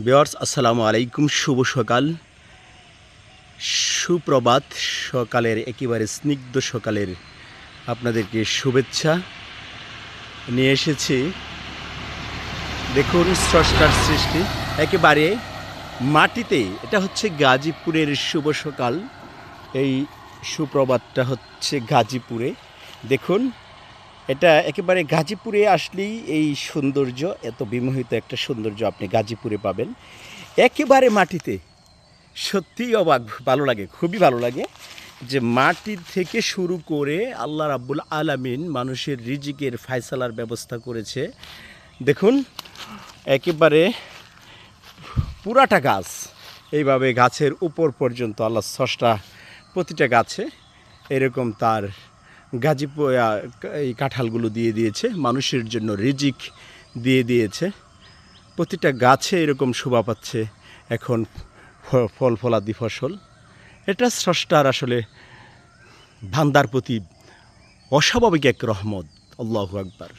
বিয়ার্স আসসালামু আলাইকুম, শুভ সকাল। সুপ্রভাত সকালের, একেবারে স্নিগ্ধ সকালের আপনাদেরকে শুভেচ্ছা। নিয়ে এসেছি। দেখুন, স্রষ্টার সৃষ্টি। একেবারে মাটিতে, এটা হচ্ছে গাজীপুরের শুভ সকাল। এই সুপ্রভাতটা হচ্ছে গাজীপুরে। দেখুন এটা একেবারে গাজীপুরে আসলেই এই সৌন্দর্য, এত বিমোহিত একটা সৌন্দর্য আপনি গাজীপুরে পাবেন। একেবারে মাটিতে। সত্যিই অবাক, ভালো লাগে, খুবই ভালো লাগে যে মাটি থেকে শুরু করে আল্লাহ রাব্বুল আলামিন মানুষের রিজিকের ফায়সালার ব্যবস্থা করেছে। দেখুন, একেবারে পুরাটা গাছ, এইভাবে গাছের উপর পর্যন্ত আল্লাহ সষ্টা প্রতিটা গাছে এরকম তার গাজীপুর এই কাঁঠালগুলো দিয়ে দিয়েছে। মানুষের জন্য রিজিক দিয়ে দিয়েছে। প্রতিটা গাছে এরকম শোভা পাচ্ছে এখন ফল ফলাদি ফসল। এটা স্রষ্টার আসলে ভান্দার প্রতি অস্বাভাবিক এক রহমত, আল্লাহ আকবার।